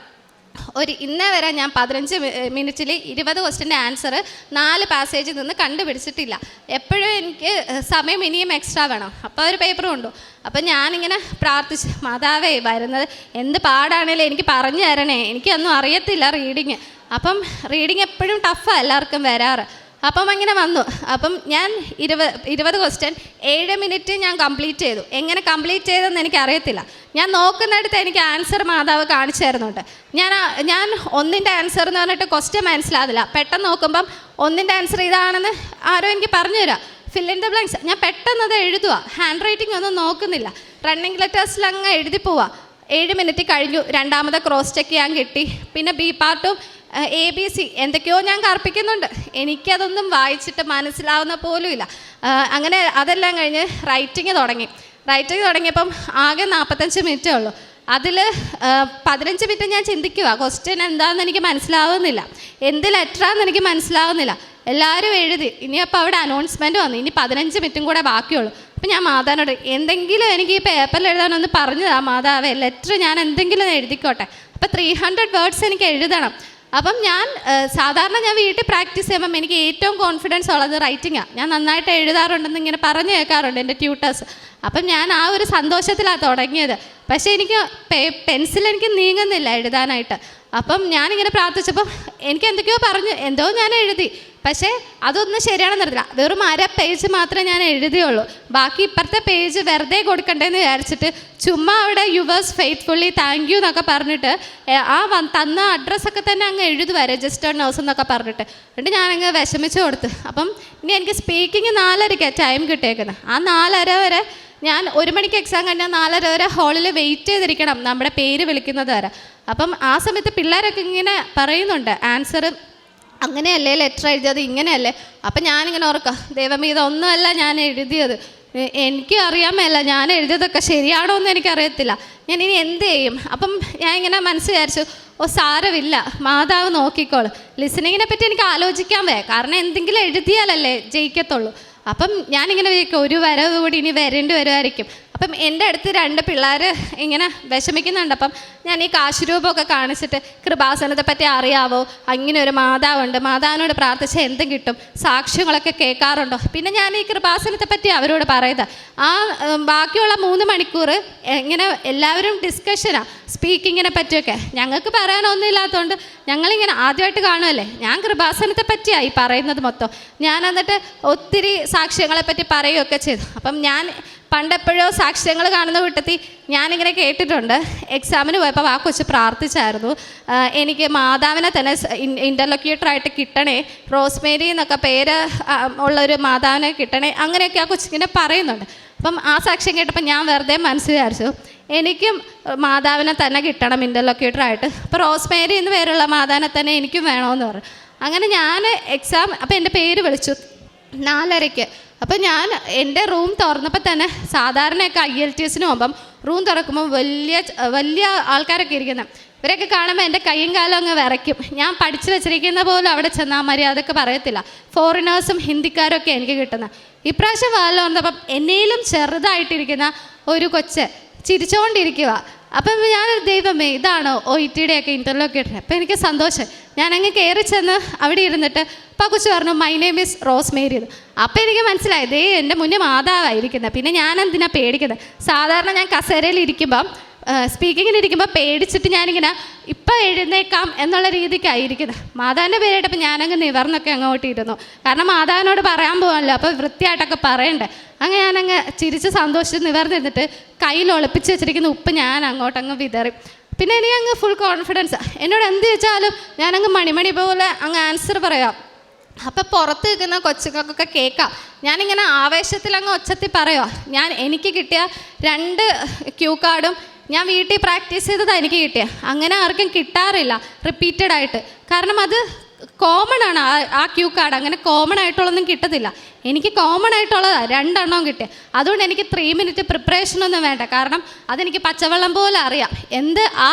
ഒരു ഇന്നേ വരെ ഞാൻ പതിനഞ്ച് മിനിറ്റിൽ ഇരുപത് ക്വസ്റ്റിന്റെ ആൻസർ നാല് പാസേജിൽ നിന്ന് കണ്ടുപിടിച്ചിട്ടില്ല. എപ്പോഴും എനിക്ക് സമയം ഇനിയും എക്സ്ട്രാ വേണം. അപ്പോൾ ഒരു പേപ്പർ കൊണ്ടു അപ്പം ഞാനിങ്ങനെ പ്രാർത്ഥിച്ച് മാതാവേ വരുന്നത് എന്ത് പാടാണേലും എനിക്ക് പറഞ്ഞു തരണേ. എനിക്കൊന്നും അറിയത്തില്ല റീഡിങ് അപ്പം റീഡിങ് എപ്പോഴും ടഫാണ് എല്ലാവർക്കും വരാറ്. അപ്പം അങ്ങനെ വന്നു. അപ്പം ഞാൻ ഇരുപത് ഇരുപത് ക്വസ്റ്റ്യൻ ഏഴ് മിനിറ്റ് ഞാൻ കംപ്ലീറ്റ് ചെയ്തു. എങ്ങനെ കംപ്ലീറ്റ് ചെയ്തെന്ന് എനിക്ക് അറിയത്തില്ല ഞാൻ നോക്കുന്നിടത്ത് എനിക്ക് ആൻസർ മാതാവ് കാണിച്ചു തരുന്നുണ്ട്. ഞാൻ ഞാൻ ഒന്നിന്റെ ആൻസർ എന്ന് പറഞ്ഞിട്ട് ക്വസ്റ്റ്യൻ മനസ്സിലാവില്ല പെട്ടെന്ന് നോക്കുമ്പം ഒന്നിന്റെ ആൻസർ ഇതാണെന്ന് ആരോ എനിക്ക് പറഞ്ഞു തരാം. ഫിൽ ഇൻ ദ ബ്ലാങ്ക്സ് ഞാൻ പെട്ടെന്ന് അത് എഴുതുക ഹാൻഡ് റൈറ്റിംഗ് ഒന്നും നോക്കുന്നില്ല. റണ്ണിങ് ലെറ്റേഴ്സിൽ അങ്ങ് എഴുതി പോവാ. ഏഴ് മിനിറ്റ് കഴിഞ്ഞു. രണ്ടാമത് ക്രോസ് ചെക്ക് ചെയ്യാൻ കിട്ടി. പിന്നെ ബി പാർട്ടും എ ബി സി എന്തൊക്കെയോ ഞാൻ കർപ്പിക്കുന്നുണ്ട്. എനിക്കതൊന്നും വായിച്ചിട്ട് മനസ്സിലാവുന്ന പോലും ഇല്ല. അങ്ങനെ അതെല്ലാം കഴിഞ്ഞ് റൈറ്റിംഗ് തുടങ്ങി. റൈറ്റിംഗ് തുടങ്ങിയപ്പം ആകെ നാൽപ്പത്തഞ്ച് മിനിറ്റേ ഉള്ളൂ. അതിൽ പതിനഞ്ച് മിനിറ്റ് ഞാൻ ചിന്തിക്കുക ക്വസ്റ്റ്യൻ എന്താണെന്ന് എനിക്ക് മനസ്സിലാവുന്നില്ല. എന്ത് ലെറ്ററാന്ന് എനിക്ക് മനസ്സിലാവുന്നില്ല. എല്ലാവരും എഴുതി. ഇനിയപ്പോൾ അവിടെ അനൗൺസ്മെന്റ് വന്നു. ഇനി പതിനഞ്ച് മിനിറ്റും കൂടെ ബാക്കിയുള്ളൂ. അപ്പം ഞാൻ മാതാവിനോട് എന്തെങ്കിലും എനിക്ക് ഈ പേപ്പറിൽ എഴുതാനൊന്ന് പറഞ്ഞു താ മാതാവേ ലെറ്റർ ഞാൻ എന്തെങ്കിലും എഴുതിക്കോട്ടെ. അപ്പം ത്രീ ഹൺഡ്രഡ് വേർഡ്സ് എനിക്ക് എഴുതണം. അപ്പം ഞാൻ സാധാരണ ഞാൻ വീട്ടിൽ പ്രാക്ടീസ് ചെയ്യുമ്പം എനിക്ക് ഏറ്റവും കോൺഫിഡൻസ് ഉള്ളത് റൈറ്റിങ്ങാണ് ഞാൻ നന്നായിട്ട് എഴുതാറുണ്ടെന്ന് ഇങ്ങനെ പറഞ്ഞു കേൾക്കാറുണ്ട് എന്റെ ട്യൂട്ടേഴ്സ് അപ്പം ഞാൻ ആ ഒരു സന്തോഷത്തിലാണ് തുടങ്ങിയത്. പക്ഷേ എനിക്ക് പെൻസിൽ എനിക്ക് നീങ്ങുന്നില്ല എഴുതാനായിട്ട്. അപ്പം ഞാനിങ്ങനെ പ്രാർത്ഥിച്ചപ്പം എനിക്ക് എന്തൊക്കെയോ പറഞ്ഞു എന്തോ ഞാൻ എഴുതി. പക്ഷേ അതൊന്നും ശരിയാണെന്ന് അറിയില്ല വെറും അര പേജ് മാത്രമേ ഞാൻ എഴുതിയുള്ളൂ. ബാക്കി ഇപ്പുറത്തെ പേജ് വെറുതെ കൊടുക്കണ്ടെന്ന് വിചാരിച്ചിട്ട് ചുമ്മാ അവിടെ യുവേഴ്സ് ഫെയ്ത്ത്ഫുള്ളി താങ്ക് യു എന്നൊക്കെ പറഞ്ഞിട്ട് ആ തന്ന അഡ്രസ്സൊക്കെ തന്നെ അങ്ങ് എഴുതുവാ രജിസ്റ്റേർഡ് നഴ്സ് എന്നൊക്കെ പറഞ്ഞിട്ട്. എന്നിട്ട് ഞാനങ്ങ് വിഷമിച്ച് കൊടുത്ത്. അപ്പം ഇനി എനിക്ക് സ്പീക്കിംഗ് നാലരയ്ക്കാണ് ടൈം കിട്ടിയേക്കുന്നത് ആ നാലര വരെ ഞാൻ ഒരു മണിക്ക് എക്സാം കഴിഞ്ഞാൽ നാലര വരെ ഹാളിൽ വെയിറ്റ് ചെയ്തിരിക്കണം. നമ്മുടെ പേര് വിളിക്കുന്നത് വരെ. അപ്പം ആ സമയത്ത് പിള്ളേരൊക്കെ ഇങ്ങനെ പറയുന്നുണ്ട്. ആൻസർ അങ്ങനെയല്ലേ ലെറ്റർ എഴുതിയത്? ഇങ്ങനെയല്ലേ? അപ്പം ഞാനിങ്ങനെ ഓർക്കാം. ദൈവമേ ഇതൊന്നുമല്ല ഞാൻ എഴുതിയത്. എനിക്ക് അറിയാൻ മേല. ഞാൻ എഴുതിയതൊക്കെ ശരിയാണോ എന്ന് എനിക്കറിയത്തില്ല. ഞാൻ ഇനി എന്ത് ചെയ്യും? അപ്പം ഞാൻ ഇങ്ങനെ മനസ്സ് വിചാരിച്ചു ഓ സാരമില്ല. മാതാവ് നോക്കിക്കോളൂ. ലിസണിങ്ങിനെ പറ്റി എനിക്ക് ആലോചിക്കാൻ വേ കാരണം എന്തെങ്കിലും എഴുതിയാലല്ലേ ജയിക്കത്തുള്ളൂ. അപ്പം ഞാനിങ്ങനെ ഒരു വരവ് കൂടി ഇനി വരേണ്ടി വരുമായിരിക്കും. അപ്പം എന്റെ അടുത്ത് രണ്ട് പിള്ളേർ ഇങ്ങനെ വിഷമിക്കുന്നുണ്ട്. അപ്പം ഞാൻ ഈ കാശുരൂപമൊക്കെ കാണിച്ചിട്ട് കൃപാസനത്തെ പറ്റി അറിയാവോ? അങ്ങനെ ഒരു മാതാവുണ്ട്. മാതാവിനോട് പ്രാർത്ഥിച്ചാൽ എന്തും കിട്ടും. സാക്ഷ്യങ്ങളൊക്കെ കേൾക്കാറുണ്ടോ? പിന്നെ ഞാൻ ഈ കൃപാസനത്തെ പറ്റി അവരോട് പറയുന്നത്. ആ ബാക്കിയുള്ള മൂന്ന് മണിക്കൂർ ഇങ്ങനെ എല്ലാവരും ഡിസ്കഷനാണ് സ്പീക്കിങ്ങിനെ പറ്റിയൊക്കെ. ഞങ്ങൾക്ക് പറയാനൊന്നും ഇല്ലാത്തതുകൊണ്ട് ഞങ്ങളിങ്ങനെ ആദ്യമായിട്ട് കാണുമല്ലേ ഞാൻ കൃപാസനത്തെ പറ്റിയായി പറയുന്നത് മൊത്തം. ഞാൻ എന്നിട്ട് ഒത്തിരി സാക്ഷ്യങ്ങളെ പറ്റി പറയുകയൊക്കെ ചെയ്തു. അപ്പം ഞാൻ പണ്ടെപ്പോഴോ സാക്ഷ്യങ്ങൾ കാണുന്ന കൂട്ടത്തിൽ ഞാനിങ്ങനെ കേട്ടിട്ടുണ്ട്. എക്സാമിന് പോയപ്പോൾ ആ കൊച്ച് പ്രാർത്ഥിച്ചായിരുന്നു. എനിക്ക് മാതാവിനെ തന്നെ ഇന്റർലൊക്യൂട്ടറായിട്ട് കിട്ടണേ റോസ്മേരി എന്നൊക്കെ പേര് ഉള്ളൊരു മാതാവിനെ കിട്ടണേ അങ്ങനെയൊക്കെ ആ കൊച്ചിങ്ങനെ പറയുന്നുണ്ട്. അപ്പം ആ സാക്ഷ്യം കേട്ടപ്പോൾ ഞാൻ വെറുതെ മനസ്സ് വിചാരിച്ചു എനിക്കും മാതാവിനെ തന്നെ കിട്ടണം ഇന്റർലൊക്യൂട്ടറായിട്ട് അപ്പോൾ റോസ്മേരി എന്ന് പേരുള്ള മാതാവിനെ തന്നെ എനിക്കും വേണമെന്ന് പറഞ്ഞു. അങ്ങനെ ഞാൻ എക്സാം അപ്പോൾ എന്റെ പേര് വിളിച്ചു. നാലരയ്ക്ക്. അപ്പോൾ ഞാൻ എന്റെ റൂം തുറന്നപ്പോൾ തന്നെ സാധാരണയൊക്കെ ഐ എൽ ടി എസിന് പോകുമ്പം റൂം തുറക്കുമ്പോൾ വലിയ വലിയ ആൾക്കാരൊക്കെ ഇരിക്കുന്നത് ഇവരൊക്കെ കാണുമ്പോൾ എന്റെ കയ്യും കാലം അങ്ങ് വിറയ്ക്കും. ഞാൻ പഠിച്ചു വെച്ചിരിക്കുന്ന പോലും അവിടെ ചെന്നാൽ മര്യാദയ്ക്ക് പറയത്തില്ല. ഫോറിനേഴ്സും ഹിന്ദിക്കാരും ഒക്കെ എനിക്ക് കിട്ടുന്നത് ഇപ്രാവശ്യം വാലിൽ വന്നപ്പം എന്നേലും ചെറുതായിട്ടിരിക്കുന്ന ഒരു കൊച്ച് ചിരിച്ചുകൊണ്ടിരിക്കുക അപ്പം ഞാൻ ദൈവമേ ഇതാണോ ഒ ഇ ഇന്റർവ്യൂ ഒക്കെ ഇട്ടത് അപ്പം എനിക്ക് സന്തോഷം. ഞാനങ്ങ് കയറി ചെന്ന് അവിടെ ഇരുന്നിട്ട് അപ്പോൾ കൊച്ചു പറഞ്ഞു my name is Rose Mary എന്ന്. അപ്പം എനിക്ക് മനസ്സിലായി ദേ എന്റെ മുന്നേ മാതാവായിരിക്കുന്നത് പിന്നെ ഞാൻ എന്തിനാ പേടിക്കുന്നത് സാധാരണ ഞാൻ കസേരയിൽ ഇരിക്കുമ്പം സ്പീക്കിങ്ങിന് ഇരിക്കുമ്പോൾ പേടിച്ചിട്ട് ഞാനിങ്ങനെ ഇപ്പം എഴുന്നേക്കാം എന്നുള്ള രീതിക്കായിരിക്കുന്നത് മാതാവിന്റെ പേരായിട്ടപ്പോൾ ഞാനങ്ങ് നിവർന്നൊക്കെ അങ്ങോട്ട് ഇരുന്നു. കാരണം മാതാവിനോട് പറയാൻ പോകാമല്ലോ അപ്പോൾ വൃത്തിയായിട്ടൊക്കെ പറയണ്ടേ. അങ്ങനെ ഞാനങ്ങ് ചിരിച്ച് സന്തോഷിച്ച് നിവർന്നിരുന്നിട്ട് കയ്യിൽ ഒളിപ്പിച്ച് വെച്ചിരിക്കുന്ന ഉപ്പ് ഞാൻ അങ്ങോട്ടങ്ങ് വിതറി. പിന്നെ എനിക്ക് അങ്ങ് ഫുൾ കോൺഫിഡൻസ് എന്നോട് എന്ത് ചോദിച്ചാലും ഞാനങ്ങ് മണിമണി പോലെ അങ്ങ് ആൻസർ പറയാം. അപ്പം പുറത്ത് നിൽക്കുന്ന കൊച്ചുങ്ങൾക്കൊക്കെ കേൾക്കാം. ഞാനിങ്ങനെ ആവേശത്തിൽ അങ്ങ് ഒച്ചത്തിൽ പറയുക ഞാൻ എനിക്ക് കിട്ടിയ രണ്ട് ക്യൂ കാർഡും ഞാൻ വീട്ടിൽ പ്രാക്ടീസ് ചെയ്തതാണ് എനിക്ക് കിട്ടിയ. അങ്ങനെ ആർക്കും കിട്ടാറില്ല റിപ്പീറ്റഡ് ആയിട്ട്. കാരണം അത് കോമൺ ആണ്. ആ ക്യൂ കാർഡ് അങ്ങനെ കോമൺ ആയിട്ടുള്ളതൊന്നും കിട്ടത്തില്ല. എനിക്ക് കോമൺ ആയിട്ടുള്ളതാണ് രണ്ടെണ്ണവും കിട്ടിയ അതുകൊണ്ട് എനിക്ക് ത്രീ മിനിറ്റ് പ്രിപ്പറേഷൻ ഒന്നും വേണ്ട. കാരണം അതെനിക്ക് പച്ചവെള്ളം പോലെ അറിയാം. എന്ത് ആ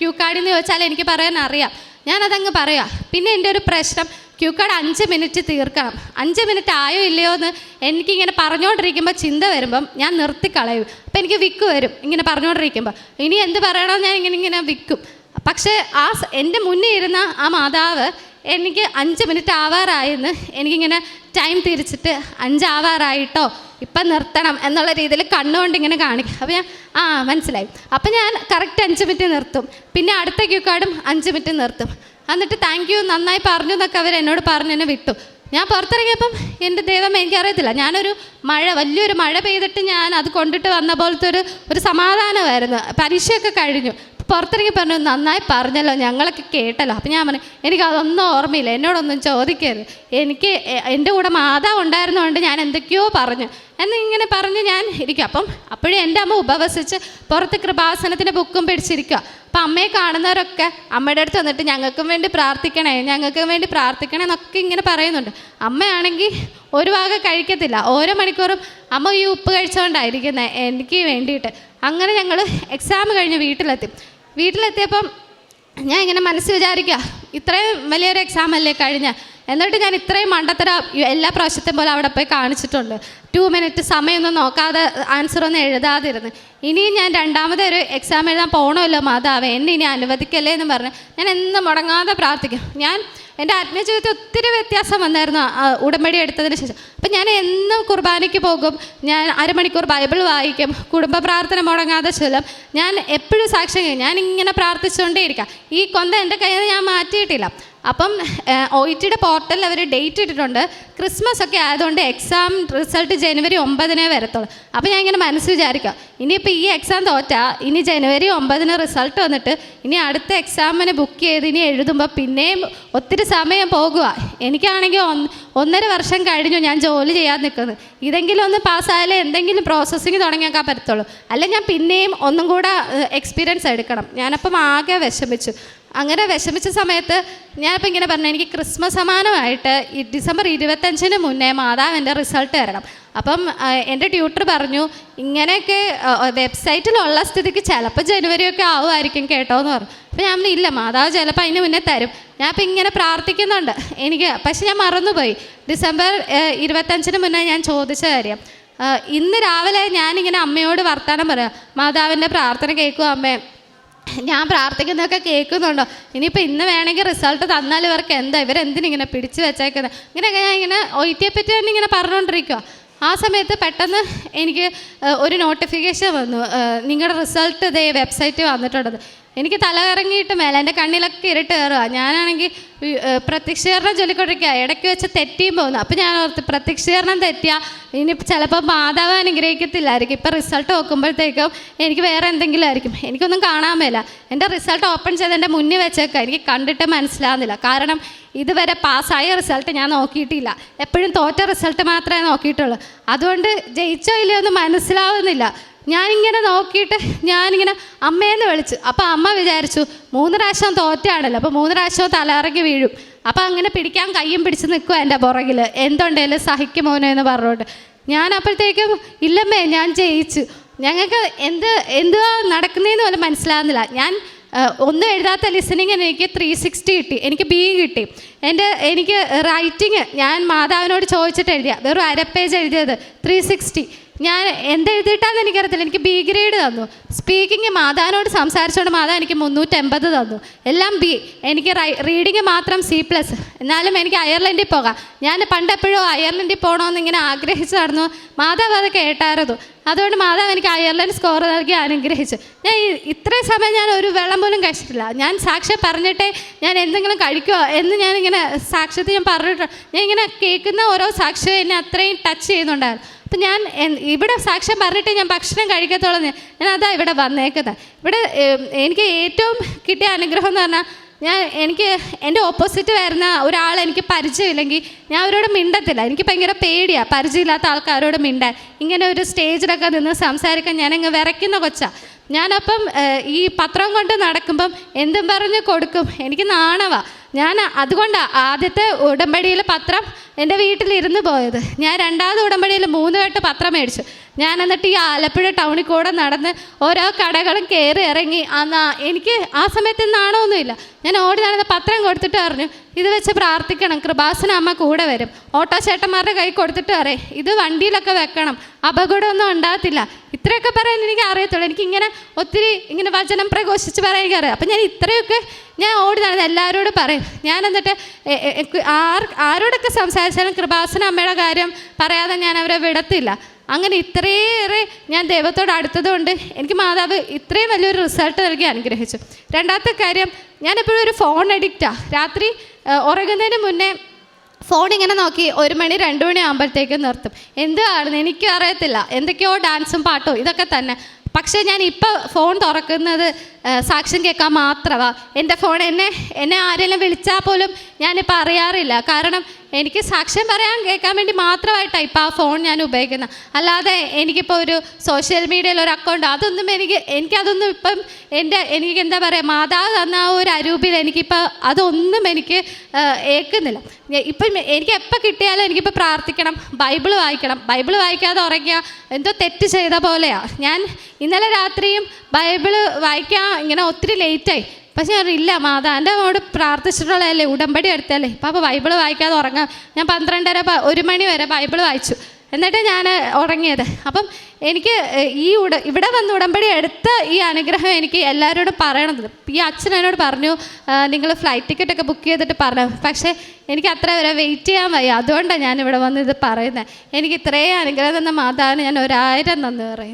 ക്യൂ കാർഡിൽ നിന്ന് ചോദിച്ചാൽ എനിക്ക് പറയാൻ അറിയാം. ഞാനതങ്ങ് പറയാം. പിന്നെ എന്റെ ഒരു പ്രശ്നം ക്യൂ കാർഡ് അഞ്ച് മിനിറ്റ് തീർക്കണം. അഞ്ച് മിനിറ്റ് ആയോ ഇല്ലയോ എന്ന് എനിക്കിങ്ങനെ പറഞ്ഞുകൊണ്ടിരിക്കുമ്പോൾ ചിന്ത വരുമ്പം ഞാൻ നിർത്തിക്കളയും അപ്പം എനിക്ക് വിക്ക് വരും ഇങ്ങനെ പറഞ്ഞുകൊണ്ടിരിക്കുമ്പോൾ ഇനി എന്ത് പറയണമെന്ന് ഞാൻ ഇങ്ങനെ ഇങ്ങനെ വിൽക്കും പക്ഷേ ആ എന്റെ മുന്നേ ഇരുന്ന ആ മാതാവ് എനിക്ക് അഞ്ച് മിനിറ്റ് ആവാറായെന്ന്. എനിക്കിങ്ങനെ ടൈം തിരിച്ചിട്ട് അഞ്ചാവാറായിട്ടോ ഇപ്പം നിർത്തണം എന്നുള്ള രീതിയിൽ കണ്ണുകൊണ്ട് ഇങ്ങനെ കാണിക്കും. അപ്പോൾ ഞാൻ ആ മനസ്സിലായി. അപ്പം ഞാൻ കറക്റ്റ് അഞ്ച് മിനിറ്റ് നിർത്തും. പിന്നെ അടുത്ത ക്യൂ കാർഡും അഞ്ച് മിനിറ്റ് നിർത്തും. എന്നിട്ട് താങ്ക് യു നന്നായി പറഞ്ഞു എന്നൊക്കെ അവർ എന്നോട് പറഞ്ഞു എന്നെ വിട്ടു. ഞാൻ പുറത്തിറങ്ങിയപ്പം എന്റെ ദൈവം എനിക്കറിയത്തില്ല. ഞാനൊരു മഴ വലിയൊരു മഴ പെയ്തിട്ട് ഞാൻ അത് കൊണ്ടിട്ട് വന്ന പോലത്തെ ഒരു ഒരു സമാധാനമായിരുന്നു. പരീക്ഷയൊക്കെ കഴിഞ്ഞു. പുറത്തിറങ്ങി പറഞ്ഞു നന്നായി പറഞ്ഞല്ലോ ഞങ്ങളൊക്കെ കേട്ടല്ലോ. അപ്പം ഞാൻ പറഞ്ഞു എനിക്ക് അതൊന്നും ഓർമ്മയില്ല എന്നോടൊന്നും ചോദിക്കരുത്. എനിക്ക് എന്റെ കൂടെ മാതാവ് ഉണ്ടായിരുന്നതുകൊണ്ട് ഞാൻ എന്തൊക്കെയോ പറഞ്ഞു. എന്നിങ്ങനെ പറഞ്ഞ് ഞാൻ ഇരിക്കും. അപ്പം അപ്പോഴും എന്റെ അമ്മ ഉപവസിച്ച് പുറത്ത് കൃപാസനത്തിന്റെ ബുക്കും പിടിച്ചിരിക്കുക അപ്പം അമ്മയെ കാണുന്നവരൊക്കെ അമ്മയുടെ അടുത്ത് വന്നിട്ട് ഞങ്ങൾക്കും വേണ്ടി പ്രാർത്ഥിക്കണേ ഞങ്ങൾക്കും വേണ്ടി പ്രാർത്ഥിക്കണേ എന്നൊക്കെ ഇങ്ങനെ പറയുന്നുണ്ട്. അമ്മയാണെങ്കിൽ ഒരു ഭാഗം കഴിക്കത്തില്ല. ഓരോ മണിക്കൂറും അമ്മ ഈ ഉപ്പ് കഴിച്ചുകൊണ്ടായിരിക്കുന്നത് എനിക്ക് വേണ്ടിയിട്ട്. അങ്ങനെ ഞങ്ങൾ എക്സാം കഴിഞ്ഞ് വീട്ടിലെത്തി. വീട്ടിലെത്തിയപ്പം ഞാൻ ഇങ്ങനെ മനസ്സ് വിചാരിക്കുക ഇത്രയും വലിയൊരു എക്സാം അല്ലേ കഴിഞ്ഞ? എന്നിട്ട് ഞാൻ ഇത്രയും മണ്ടത്തര എല്ലാ പ്രാവശ്യത്തെയും പോലെ അവിടെ പോയി കാണിച്ചിട്ടുണ്ട്. ടു മിനിറ്റ് സമയമൊന്നും നോക്കാതെ ആൻസർ ഒന്നും എഴുതാതിരുന്ന്. ഇനിയും ഞാൻ രണ്ടാമത്തെ ഒരു എക്സാം എഴുതാൻ പോകണമല്ലോ മാതാവ് എന്നെ ഇനി അനുവദിക്കല്ലേ എന്ന് പറഞ്ഞ് ഞാൻ എന്നും മുടങ്ങാതെ പ്രാർത്ഥിക്കും. ഞാൻ എന്റെ ആത്മീയ ജീവിതത്തിൽ ഒത്തിരി വ്യത്യാസം വന്നായിരുന്നു ഉടമ്പടി എടുത്തതിന് ശേഷം. അപ്പം ഞാൻ എന്നും കുർബാനയ്ക്ക് പോകും ഞാൻ അരമണിക്കൂർ ബൈബിൾ വായിക്കും കുടുംബ പ്രാർത്ഥന മുടങ്ങാതെ ചൊല്ലും. ഞാൻ എപ്പോഴും സാക്ഷ്യം ഞാൻ ഇങ്ങനെ പ്രാർത്ഥിച്ചുകൊണ്ടേയിരിക്കാം. ഈ കൊന്ത എന്റെ കയ്യിൽ നിന്ന് ഞാൻ മാറ്റിയിട്ടില്ല. അപ്പം ഒ ഇ ടിയുടെ പോർട്ടലിൽ അവർ ഡേറ്റ് ഇട്ടിട്ടുണ്ട്. ക്രിസ്മസ് ഒക്കെ ആയതുകൊണ്ട് എക്സാം റിസൾട്ട് ജനുവരി ഒമ്പതിനേ വരത്തുള്ളൂ. അപ്പോൾ ഞാൻ ഇങ്ങനെ മനസ്സ് വിചാരിക്കുക ഇനിയിപ്പോൾ ഈ എക്സാം തോറ്റാ ഇനി ജനുവരി ഒമ്പതിന് റിസൾട്ട് വന്നിട്ട് ഇനി അടുത്ത എക്സാമിന് ബുക്ക് ചെയ്ത് ഇനി എഴുതുമ്പോൾ പിന്നെയും ഒത്തിരി സമയം പോകുക എനിക്കാണെങ്കിൽ ഒന്ന് ഒന്നര വർഷം കഴിഞ്ഞു ഞാൻ ജോലി ചെയ്യാൻ നിൽക്കുന്നത്. ഇതെങ്കിലും ഒന്ന് പാസ്സായാലേ എന്തെങ്കിലും പ്രോസസ്സിങ് തുടങ്ങിയേക്കാൻ പറ്റത്തുള്ളൂ. അല്ലെങ്കിൽ ഞാൻ പിന്നെയും ഒന്നും കൂടെ എക്സ്പീരിയൻസ് എടുക്കണം. ഞാനപ്പം ആകെ വിഷമിച്ചു. അങ്ങനെ വിഷമിച്ച സമയത്ത് ഞാനിപ്പോൾ ഇങ്ങനെ പറഞ്ഞു എനിക്ക് ക്രിസ്മസ് സമാനമായിട്ട് ഡിസംബർ ഇരുപത്തഞ്ചിന് മുന്നേ മാതാവിന്റെ റിസൾട്ട് തരണം. അപ്പം എന്റെ ട്യൂട്ടർ പറഞ്ഞു ഇങ്ങനെയൊക്കെ വെബ്സൈറ്റിലുള്ള സ്ഥിതിക്ക് ചിലപ്പോൾ ജനുവരിയൊക്കെ ആവുമായിരിക്കും കേട്ടോ എന്ന് പറഞ്ഞു. അപ്പം ഞാൻ ഇല്ല മാതാവ് ചിലപ്പോൾ അതിന് മുന്നേ തരും. ഞാൻ ഇപ്പം ഇങ്ങനെ പ്രാർത്ഥിക്കുന്നുണ്ട് എനിക്ക് പക്ഷെ ഞാൻ മറന്നുപോയി. ഡിസംബർ ഇരുപത്തഞ്ചിന് മുന്നേ ഞാൻ ചോദിച്ച കാര്യം ഇന്ന് രാവിലെ ഞാനിങ്ങനെ അമ്മയോട് വർത്തമാനം പറയാം മാതാവിന്റെ പ്രാർത്ഥന കേൾക്കും അമ്മേ. ഞാൻ പ്രാർത്ഥിക്കുന്നതൊക്കെ കേൾക്കുന്നുണ്ടോ? ഇനിയിപ്പോൾ ഇന്ന് വേണമെങ്കിൽ റിസൾട്ട് തന്നാൽ ഇവർക്ക് എന്താ? ഇവരെന്തിനിങ്ങനെ പിടിച്ചു വെച്ചേക്കുന്നത് ഇങ്ങനെയൊക്കെ ഞാൻ ഇങ്ങനെ ഒയിറ്റിയെപ്പറ്റി തന്നെ ഇങ്ങനെ പറഞ്ഞുകൊണ്ടിരിക്കുക ആ സമയത്ത് പെട്ടെന്ന് എനിക്ക് ഒരു നോട്ടിഫിക്കേഷൻ വന്നു. നിങ്ങളുടെ റിസൾട്ട് ഇതേ വെബ്സൈറ്റ് വന്നിട്ടുള്ളത്. എനിക്ക് തലകറങ്ങിയിട്ട് മേലെ എന്റെ കണ്ണിലൊക്കെ ഇരുട്ട് കയറുക ഞാനാണെങ്കിൽ പ്രത്യക്ഷീകരണം ചൊല്ലിക്കൊണ്ടിരിക്കുക ഇടയ്ക്ക് വെച്ച് തെറ്റിയും പോകുന്നു. അപ്പം ഞാൻ ഓർത്ത് പ്രത്യക്ഷീകരണം തെറ്റിയാൽ ഇനി ചിലപ്പോൾ മാതാവ് അനുഗ്രഹിക്കത്തില്ലായിരിക്കും. ഇപ്പം റിസൾട്ട് നോക്കുമ്പോഴത്തേക്കും എനിക്ക് വേറെ എന്തെങ്കിലും ആയിരിക്കും. എനിക്കൊന്നും കാണാൻ മേല. എന്റെ റിസൾട്ട് ഓപ്പൺ ചെയ്ത് എന്റെ മുന്നിൽ വെച്ചേക്കുക എനിക്ക് കണ്ടിട്ട് മനസ്സിലാവുന്നില്ല. കാരണം ഇതുവരെ പാസ്സായ റിസൾട്ട് ഞാൻ നോക്കിയിട്ടില്ല. എപ്പോഴും തോറ്റ റിസൾട്ട് മാത്രമേ നോക്കിയിട്ടുള്ളൂ. അതുകൊണ്ട് ജയിച്ചോ ഇല്ലയോ എന്ന് മനസ്സിലാവുന്നില്ല. ഞാനിങ്ങനെ നോക്കിയിട്ട് ഞാനിങ്ങനെ അമ്മയെന്ന് വിളിച്ചു. അപ്പോൾ അമ്മ വിചാരിച്ചു മൂന്ന് പ്രാവശ്യം തോറ്റാണല്ലോ അപ്പോൾ മൂന്ന് പ്രാവശ്യം തലയിറങ്ങി വീഴും. അപ്പോൾ അങ്ങനെ പിടിക്കാൻ കയ്യും പിടിച്ച് നിൽക്കുക എന്റെ പുറകിൽ എന്തുണ്ടേലും സഹിക്കുമോനോ എന്ന് പറഞ്ഞോട്ട് ഞാൻ അപ്പോഴത്തേക്കും ഇല്ലമ്മേ ഞാൻ ജയിച്ചു. ഞങ്ങൾക്ക് എന്ത് എന്തുവാ നടക്കുന്നതെന്ന് പോലും മനസ്സിലാകുന്നില്ല ഞാൻ ഒന്നും എഴുതാത്ത ലിസണിങ്ങിന് എനിക്ക് ത്രീ സിക്സ്റ്റി കിട്ടി. എനിക്ക് ബി കിട്ടി. എന്റെ എനിക്ക് റൈറ്റിങ് ഞാൻ മാതാവിനോട് ചോദിച്ചിട്ട് എഴുതിയ. വെറും അര പേജ് എഴുതിയത് ത്രീ സിക്സ്റ്റി ഞാൻ എന്തെഴുതിയിട്ടാന്ന് എനിക്കറിയത്തില്ല. എനിക്ക് ബി ഗ്രേഡ് തന്നു. സ്പീക്കിംഗ് മാതാവിനോട് സംസാരിച്ചുകൊണ്ട് മാതാവ് എനിക്ക് മുന്നൂറ്റമ്പത് തന്നു. എല്ലാം ബി എനിക്ക് റീഡിങ് മാത്രം സി പ്ലസ് എന്നാലും എനിക്ക് അയർലൻഡിൽ പോകാം. ഞാൻ പണ്ടെപ്പോഴും അയർലൻഡിൽ പോകണമെന്ന് ഇങ്ങനെ ആഗ്രഹിച്ചു നടന്നു. മാതാവ് അത് കേട്ടായിരുന്നു. അതുകൊണ്ട് മാതാവ് എനിക്ക് അയർലൻഡ് സ്കോർ നൽകി അനുഗ്രഹിച്ചു. ഞാൻ ഇത്രയും സമയം ഞാൻ ഒരു വെള്ളം പോലും കഴിച്ചിട്ടില്ല. ഞാൻ സാക്ഷ്യം പറഞ്ഞിട്ടേ ഞാൻ എന്തെങ്കിലും കഴിക്കുമോ എന്ന് ഞാനിങ്ങനെ സാക്ഷ്യത്തിൽ ഞാൻ പറഞ്ഞിട്ടുണ്ട് ഞാൻ ഇങ്ങനെ കേൾക്കുന്ന ഓരോ സാക്ഷ്യം എന്നെ അത്രയും ടച്ച് ചെയ്യുന്നുണ്ടായിരുന്നു. അപ്പം ഞാൻ ഇവിടെ സാക്ഷ്യം പറഞ്ഞിട്ട് ഞാൻ ഭക്ഷണം കഴിക്കത്തുള്ളൂ ഞാൻ അതാ ഇവിടെ വന്നേക്കുന്നത് ഇവിടെ എനിക്ക് ഏറ്റവും കിട്ടിയ അനുഗ്രഹം എന്ന് പറഞ്ഞാൽ ഞാൻ എനിക്ക് എന്റെ ഓപ്പോസിറ്റ് വരുന്ന ഒരാൾ എനിക്ക് പരിചയമില്ലെങ്കിൽ ഞാൻ അവരോട് മിണ്ടത്തില്ല. എനിക്ക് ഭയങ്കര പേടിയാണ് പരിചയമില്ലാത്ത ആൾക്കാരോട് മിണ്ടാൻ. ഇങ്ങനെ ഒരു സ്റ്റേജിലൊക്കെ നിന്ന് സംസാരിക്കാൻ ഞാനങ്ങ് വിറയ്ക്കുന്ന കൊച്ചാ. ഞാനപ്പം ഈ പത്രം കൊണ്ട് നടക്കുമ്പം എന്തും പറഞ്ഞ് കൊടുക്കും. എനിക്ക് നാണവാ. ഞാൻ അതുകൊണ്ടാണ് ആദ്യത്തെ ഉടമ്പടിയിൽ പത്രം എന്റെ വീട്ടിലിരുന്ന് പോയത്. ഞാൻ രണ്ടാമത് ഉടമ്പടിയിൽ മൂന്ന് കെട്ട് പത്രം മേടിച്ചു. ഞാൻ എന്നിട്ട് ഈ ആലപ്പുഴ ടൗണിൽ കൂടെ നടന്ന് ഓരോ കടകളും കയറി ഇറങ്ങി. അന്നാ എനിക്ക് ആ സമയത്ത് നാണമൊന്നുമില്ല ഞാൻ ഓടി നടന്ന് പത്രം കൊടുത്തിട്ട് പറഞ്ഞു ഇത് വെച്ച് പ്രാർത്ഥിക്കണം. കൃപാസന അമ്മ കൂടെ വരും. ഓട്ടോ ചേട്ടന്മാരുടെ കൈ കൊടുത്തിട്ട് പറയും ഇത് വണ്ടിയിലൊക്കെ വെക്കണം. അപകടമൊന്നും ഉണ്ടാകത്തില്ല. ഇത്രയൊക്കെ പറയാൻ എനിക്ക് അറിയത്തുള്ളൂ. എനിക്കിങ്ങനെ ഒത്തിരി ഇങ്ങനെ വചനം പ്രഘോഷിച്ച് പറയാൻ എനിക്കറിയാം അപ്പം ഞാൻ ഇത്രയൊക്കെ ഞാൻ ഓടി നടന്ന് എല്ലാവരോടും പറയും. ഞാൻ എന്നിട്ട് ആർ ആരോടൊക്കെ സംസാരിച്ചാലും കൃപാസന അമ്മയുടെ കാര്യം പറയാതെ ഞാൻ അവരെ വിടത്തില്ല. അങ്ങനെ ഇത്രയേറെ ഞാൻ ദൈവത്തോട് അടുത്തതുകൊണ്ട് എനിക്ക് മാതാവ് ഇത്രയും വലിയൊരു റിസൾട്ട് നൽകി അനുഗ്രഹിച്ചു. രണ്ടാമത്തെ കാര്യം ഞാനെപ്പോഴും ഒരു ഫോൺ അഡിക്റ്റാണ് രാത്രി ഉറങ്ങുന്നതിന് മുന്നേ ഫോൺ ഇങ്ങനെ നോക്കി ഒരു മണി രണ്ട് മണി ആകുമ്പോഴത്തേക്കും നിർത്തും. എന്താണ് എനിക്കും അറിയത്തില്ല എന്തൊക്കെയോ ഡാൻസും പാട്ടും ഇതൊക്കെ തന്നെ. പക്ഷേ ഞാൻ ഇപ്പോൾ ഫോൺ തുറക്കുന്നത് സാക്ഷ്യം കേൾക്കാൻ മാത്രമാണ് എന്റെ ഫോൺ എന്നെ എന്നെ ആരെങ്കിലും വിളിച്ചാൽ പോലും ഞാനിപ്പോൾ അറിയാറില്ല. കാരണം എനിക്ക് സാക്ഷ്യം പറയാൻ കേൾക്കാൻ വേണ്ടി മാത്രമായിട്ടാണ് ഇപ്പോൾ ആ ഫോൺ ഞാൻ ഉപയോഗിക്കുന്നത്. അല്ലാതെ എനിക്കിപ്പോൾ ഒരു സോഷ്യൽ മീഡിയയിൽ ഒരു അക്കൗണ്ട് അതൊന്നും എനിക്ക് എനിക്കതൊന്നും ഇപ്പം എന്റെ എനിക്ക് എന്താ പറയുക മാതാവ് തന്ന ആ ഒരു അരൂപിൽ എനിക്കിപ്പോൾ അതൊന്നും എനിക്ക് ഏൽക്കുന്നില്ല. ഇപ്പം എനിക്ക് എപ്പോൾ കിട്ടിയാലും എനിക്കിപ്പോൾ പ്രാർത്ഥിക്കണം ബൈബിൾ വായിക്കണം. ബൈബിൾ വായിക്കാതെ ഉറങ്ങിയ എന്തോ തെറ്റ് ചെയ്ത പോലെയാണ് ഞാൻ ഇന്നലെ രാത്രിയും ബൈബിൾ വായിക്കാൻ ഇങ്ങനെ ഒത്തിരി ലേറ്റായി പക്ഷെ ഞാൻ ഇല്ല മാതാന്റെ അവിടെ പ്രാർത്ഥിച്ചിട്ടുള്ളതല്ലേ ഉടമ്പടി എടുത്തല്ലേ പാപ്പ ബൈബിൾ വായിക്കാതെ ഉറങ്ങാം ഞാൻ പന്ത്രണ്ടര ഒരു മണി വരെ ബൈബിൾ വായിച്ചു. എന്നിട്ട് ഞാൻ ഉറങ്ങിയത്. അപ്പം എനിക്ക് ഈ ഉട ഇവിടെ വന്ന് ഉടമ്പടി എടുത്ത ഈ അനുഗ്രഹം എനിക്ക് എല്ലാവരോടും പറയണത്. ഈ അച്ഛൻ എന്നോട് പറഞ്ഞു നിങ്ങൾ ഫ്ലൈറ്റ് ടിക്കറ്റ് ഒക്കെ ബുക്ക് ചെയ്തിട്ട് പറഞ്ഞു. പക്ഷേ എനിക്ക് അത്ര വരെ വെയിറ്റ് ചെയ്യാൻ വയ്യ. അതുകൊണ്ടാണ് ഞാൻ ഇവിടെ വന്ന് ഇത് പറയുന്നത്. എനിക്ക് ഇത്രയും അനുഗ്രഹം തന്ന മാതാവിന് ഞാൻ ഒരായിരം നന്ദി പറയും